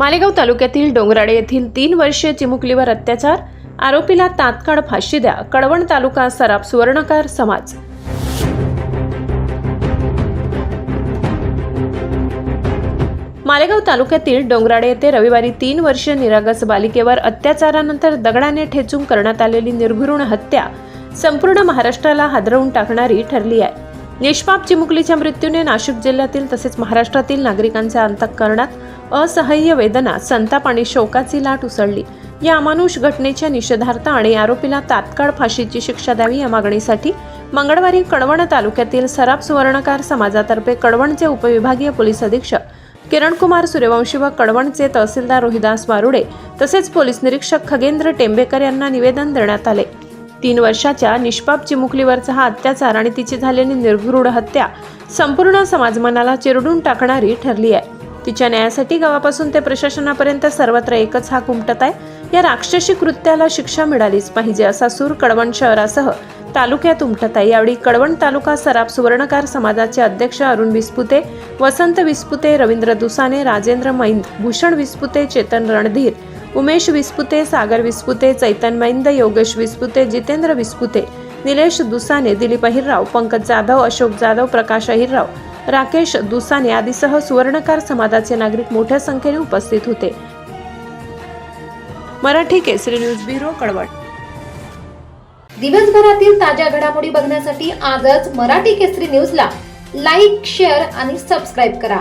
मालेगाव तालुक्यातील डोंगराडे येथील तीन वर्षीय चिमुकलीवर अत्याचार. आरोपीला तात्काळ फाशी द्या. कळवण तालुका सराफ सुवर्णकार समाज. मालेगाव तालुक्यातील डोंगराडे येथे रविवारी तीन वर्षीय निरागस बालिकेवर अत्याचारानंतर दगडाने ठेचून करण्यात आलेली निर्घृण हत्या संपूर्ण महाराष्ट्राला हादरवून टाकणारी ठरली आहे. निष्पाप चिमुकलीच्या मृत्यूने नाशिक जिल्ह्यातील तसेच महाराष्ट्रातील नागरिकांच्या अंतःकरणात असह्य वेदना संताप आणि शोकाची लाट उसळली. या अमानुष घटनेच्या निषेधार्थ आणि आरोपीला तात्काळ फाशीची शिक्षा द्यावी या मागणीसाठी मंगळवारी कडवण तालुक्यातील सराब सुवर्णकार समाजातर्फे कडवणचे उपविभागीय पोलीस अधीक्षक किरणकुमार सूर्यवंशी व कडवणचे तहसीलदार रोहिदास वारुडे तसेच पोलीस निरीक्षक खगेंद्र टेंबेकर यांना निवेदन देण्यात आले. तीन वर्षाच्या निष्पाप चिमुकलीवरचा हा अत्याचार आणि तिची झालेली निर्घृढ हत्या संपूर्ण समाजमनाला चिरडून टाकणारी ठरली आहे. तिच्या न्यायासाठी गावापासून ते प्रशासनापर्यंत सर्वत्र एकच हा कुमटत आहे. या राक्षसी कृत्याला शिक्षा मिळालीच पाहिजे असा सूर कळवण शहरासह तालुक्यात उमटत आहे. यावेळी कडवण तालुका सराब सुवर्णकार समाजाचे अध्यक्ष अरुण विस्पुते वसंत विस्पुते रवींद्र दुसाने राजेंद्र मैंद भूषण विस्पुते चेतन रणधीर उमेश विस्पुते सागर विस्पुते चैतन मैंद योगेश विस्पुते जितेंद्र विस्पुते निलेश दुसाने दिलीप अहिरराव पंकज जाधव अशोक जाधव प्रकाश अहिरराव राकेश दुसाने आदीसह सुवर्णकार समाजाचे नागरिक मोठ्या संख्येने उपस्थित होते. मराठी केसरी न्यूज ब्युरो कडवट. दिवसभरातील ताज्या घडामोडी बघण्यासाठी आजच मराठी केसरी न्यूजला लाईक शेअर आणि सबस्क्राईब करा.